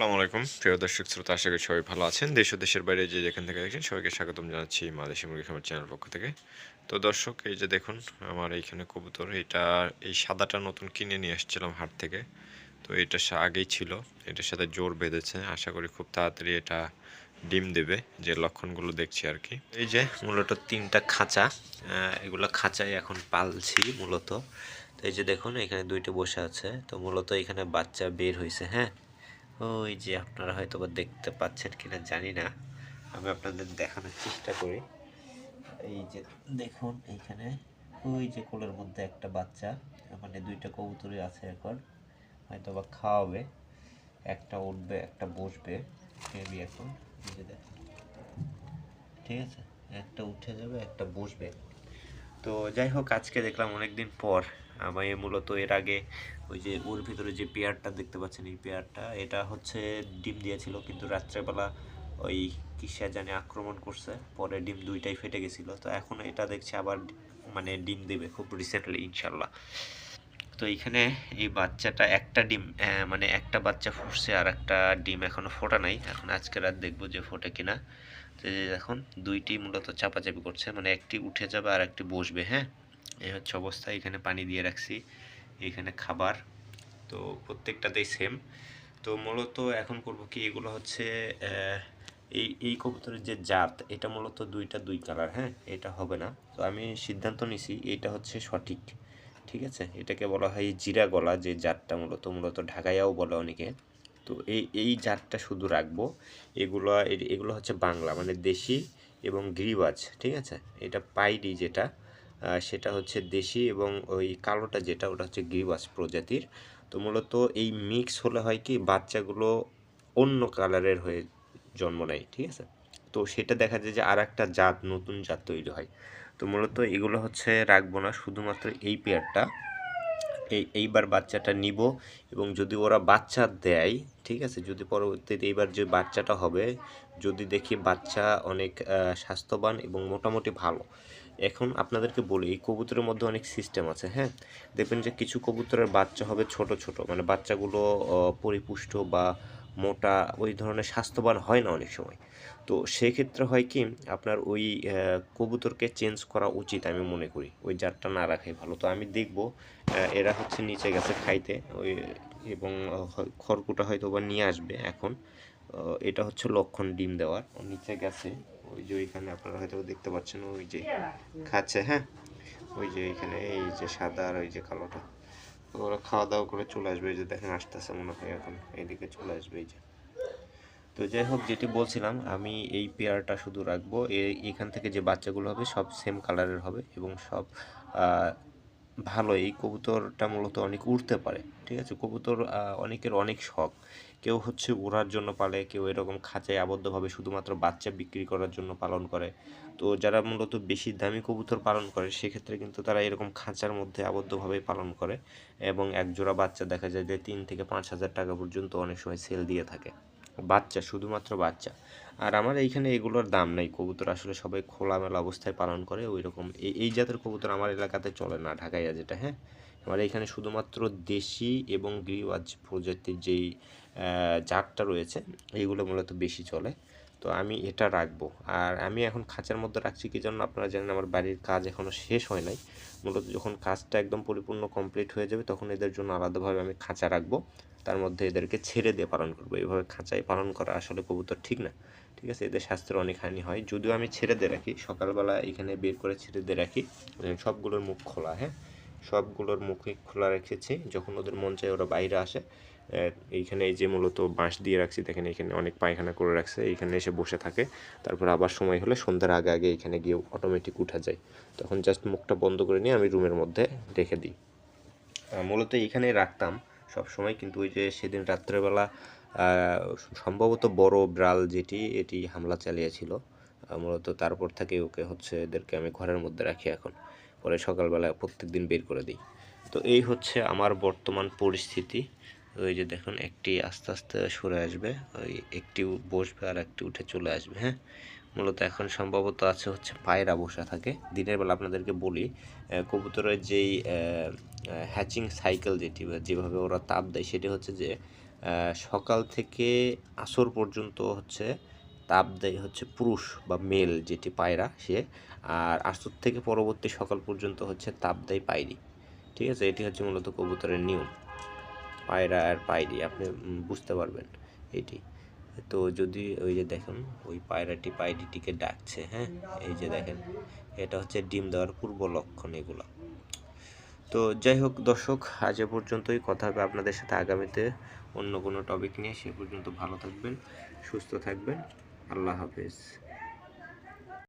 আসসালামু আলাইকুম। প্রিয় দর্শক, শ্রোতা, আশা করি সবাই ভালো আছেন। দেশ ও দেশের বাইরে যে যেখান থেকে দেখছেন, সবাইকে স্বাগতম জানাচ্ছি মা দেশি মুরগি খামার চ্যানেল পক্ষ থেকে। তো দর্শক, এই যে দেখুন, আমার এইখানে কবুতর, এটা এই সাদাটা নতুন কিনে নিয়ে এসেছিলাম হাট থেকে। তো এটা আগেই ছিল, এটার সাথে জোর বেঁধেছে। আশা করি খুব তাড়াতাড়ি এটা ডিম দেবে, যে লক্ষণগুলো দেখছি আর কি। এই যে মূলত তিনটা খাঁচা এগুলো খাঁচায় এখন পালছি মূলত। তো এই যে দেখুন, এখানে দুইটা বসে আছে। তো মূলত এখানে বাচ্চা বের হয়েছে হ্যাঁ? ওই যে আপনারা হয়তো বা দেখতে পাচ্ছেন কিনা জানি না। আমি আপনাদের দেখানোর চেষ্টা করি। এই যে দেখুন এইখানে, ওই যে কোলের মধ্যে একটা বাচ্চা মানে দুইটা কবুতরই আছে এখন হয়তো বা খাওয়াবে, একটা উঠবে, একটা বসবে মেবি এখন যে ঠিক আছে? একটা উঠে যাবে, একটা বসবে। তো যাই হোক, আজকে দেখলাম অনেকদিন পর আমি মূলত এর আগে ওই যে ওর ভিতরে যে পেয়ারটা দেখতে পাচ্ছেন, এই পেয়ারটা, এটা হচ্ছে ডিম দিয়েছিল, কিন্তু রাত্রেবেলা ওই কিসা জানে আক্রমণ করছে, পরে ডিম দুইটাই ফেটে গেছিল। তো এখন এটা দেখছি আবার মানে ডিম দেবে খুব রিসেন্টলি ইনশাল্লাহ। তো এইখানে এই বাচ্চাটা একটা ডিম মানে একটা বাচ্চা ফুটছে আর একটা ডিম এখনও ফোটা নাই। এখন আজকে রাত দেখব যে ফোটে কিনা। তো এখন দুইটি মূলত চাপাচাপি করছে মানে একটি উঠে যাবে আর একটি বসবে হ্যাঁ? এই হচ্ছে অবস্থা। এখানে পানি দিয়ে রাখছি, এখানে খাবার। তো প্রত্যেকটাতেই সেম তো মূলত এখন করব কি, এগুলো হচ্ছে এই এই কবুতরের যে জাত, এটা মূলত দুইটা দুই কালার হ্যাঁ? এটা হবে না। তো আমি সিদ্ধান্ত নিছি, এটা হচ্ছে সঠিক, ঠিক আছে? এটাকে বলা হয় জিরা গলা, যে জাতটা মূলত মূলত ঢাকাইয়াও বলে অনেকে। তো এই এই জাতটা শুধু রাখব। এগুলো এগুলো হচ্ছে বাংলা মানে দেশি এবং গিরিবাজ, ঠিক আছে? এটা পাইডি যেটা সেটা হচ্ছে দেশি এবং ওই কালোটা যেটা, ওটা হচ্ছে গিরিবাজ প্রজাতির। তো মূলত এই মিক্স হলে হয় কি, বাচ্চাগুলো অন্য কালারের হয়ে জন্ম নেয়, ঠিক আছে? তো সেটা দেখা যায় যে আর একটা জাত, নতুন জাত তৈরি হয়। তো মূলত এগুলো হচ্ছে রাখব না, শুধুমাত্র এই পেয়ারটা এই, এইবার বাচ্চাটা নিব এবং যদি ওরা বাচ্চা দেয়, ঠিক আছে? যদি পরবর্তীতে এইবার যে বাচ্চাটা হবে, যদি দেখি বাচ্চা অনেক স্বাস্থ্যবান এবং মোটামুটি ভালো এখন আপনাদেরকে বলি, এই কবুতরের মধ্যে অনেক সিস্টেম আছে হ্যাঁ? দেখবেন যে কিছু কবুতরের বাচ্চা হবে ছোট ছোট। মানে বাচ্চাগুলো পরিপুষ্ট বা মোটা, ওই ধরনের স্বাস্থ্যবান হয় না অনেক সময়। তো সেক্ষেত্রে হয় কি, আপনার ওই কবুতরকে চেঞ্জ করা উচিত আমি মনে করি, ওই জাতটা না রাখাই ভালো। তো আমি দেখব এরা হচ্ছে নিচে গেছে খাইতে, ওই, এবং খড়কুটা হয়তো বা নিয়ে আসবে এখন। এটা হচ্ছে লক্ষণ ডিম দেওয়ার। নিচে গেছে ওই যে ওইখানে আপনারা হয়তো দেখতে পাচ্ছেন ওই যে খাচ্ছে হ্যাঁ? ওই যে এখানে এই যে সাদা আর ওই যে কালোটা। তো ওরা খাওয়া দাওয়া করে চলে আসবে এই যে দেখেন আসতেছে মনে হয় এখন এইদিকে চলে আসবে এই যে। তো যাই হোক যেটি বলছিলাম আমি এই পেয়ারটা শুধু রাখব। এখান থেকে যে বাচ্চাগুলো হবে সব সেম কালারের হবে এবং সব ভালো, এই কবুতরটা মূলত অনেক উড়তে পারে, ঠিক আছে? কবুতর অনেকের অনেক শখ। কেউ হচ্ছে উড়ার জন্য পালে, কেউ এরকম খাঁচায় আবদ্ধভাবে শুধুমাত্র বাচ্চা বিক্রি করার জন্য পালন করে। তো যারা মূলত বেশি দামি কবুতর পালন করে, সেক্ষেত্রে কিন্তু তারা এরকম খাঁচার মধ্যে আবদ্ধভাবে পালন করে এবং এক জোড়া বাচ্চা দেখা যায় যে তিন থেকে পাঁচ হাজার টাকা পর্যন্ত অনেক সময় সেল দিয়ে থাকে। বাচ্চা, শুধুমাত্র বাচ্চা। আর আমার এইখানে এগুলোর দাম নাই। কবুতর আসলে সবাই খোলামেলা অবস্থায় পালন করে ওই রকম এই জাতের কবুতর আমার এলাকাতে চলে না, ঢাকাইয়া যেটা হ্যাঁ? আমার এইখানে শুধুমাত্র দেশি এবং গ্রিওয়াজ প্রজাতির যেই জাতটা রয়েছে এইগুলো মূলত বেশি চলে। তো আমি এটা রাখব। আর আমি এখন খাঁচার মধ্যে রাখছি কি জন্য? আপনারা জানেন আমার বাড়ির কাজ এখনও শেষ হয় নাই। মূলত যখন কাজটা একদম পরিপূর্ণ কমপ্লিট হয়ে যাবে তখন এদের জন্য আলাদাভাবে আমি খাঁচা রাখব। তার মধ্যে এদেরকে ছেড়ে দিয়ে পালন করব। এইভাবে খাঁচায় পালন করা আসলে কবুতর ঠিক না। ঠিক আছে? এদের স্বাস্থ্যের অনেক হানি হয়। যদিও আমি ছেড়ে দিয়ে রাখি। সকালবেলা এখানে বের করে ছেড়ে দিয়ে রাখি। সবগুলোর মুখ খোলা হ্যাঁ? সবগুলোর মুখে খোলা রেখেছি, যখন ওদের মন চায় ওরা বাইরে আসে। এইখানে এই যে মূলত বাঁশ দিয়ে রাখছি, দেখেন এখানে অনেক পায়খানা করে রাখছে, এইখানে এসে বসে থাকে। তারপর আবার সময় হলে সন্ধ্যার আগে আগে এখানে গিয়ে অটোমেটিক উঠা যায়। তখন জাস্ট মুখটা বন্ধ করে নিয়ে আমি রুমের মধ্যে রেখে দিই। মূলত এখানেই রাখতাম সব সময় কিন্তু ওই যে সেদিন রাত্রেবেলা সম্ভবত বড় ব্রাল যেটি, এটি হামলা চালিয়েছিল। মূলত তারপর থেকে ওকে হচ্ছে এদেরকে আমি ঘরের মধ্যে রাখি এখন। পরে সকালবেলা প্রত্যেক দিন বের করে দিই। তো এই হচ্ছে আমার বর্তমান পরিস্থিতি। ওই যে দেখুন, একটি আস্তে আস্তে সরে আসবে, ওই একটি বসবে আর একটি উঠে চলে আসবে হ্যাঁ? মূলত এখন সম্ভবত আছে হচ্ছে পায়রা বসা থাকে। দিনের বেলা আপনাদেরকে বলি কবুতরের যেই হ্যাচিং সাইকেল যেটি যেভাবে ওরা তাপ দেয়, সেটি হচ্ছে যে সকাল থেকে আসর পর্যন্ত হচ্ছে তাপ দেয় হচ্ছে পুরুষ বা মেল যেটি পায়রা সে, আর আসর থেকে পরবর্তী সকাল পর্যন্ত হচ্ছে তাপ দেয় পায়রি। ঠিক আছে? এটি হচ্ছে মূলত কবুতরের নিয়ম। পায়রা আর পায়রি, আপনি বুঝতে পারবেন এটি। তো যদি ওই যে দেখুন, ওই পায়রাটি পায়রিটিকে ডাকছে হ্যাঁ? এই যে দেখেন, এটা হচ্ছে ডিম দেওয়ার পূর্ব লক্ষণ এগুলো। তো যাই হোক দর্শক, আজ এ পর্যন্তই। কথা হবে আপনাদের সাথে আগামীতে অন্য কোনো টপিক নিয়ে। সে পর্যন্ত ভালো থাকবেন, সুস্থ থাকবেন। আল্লাহ হাফেজ।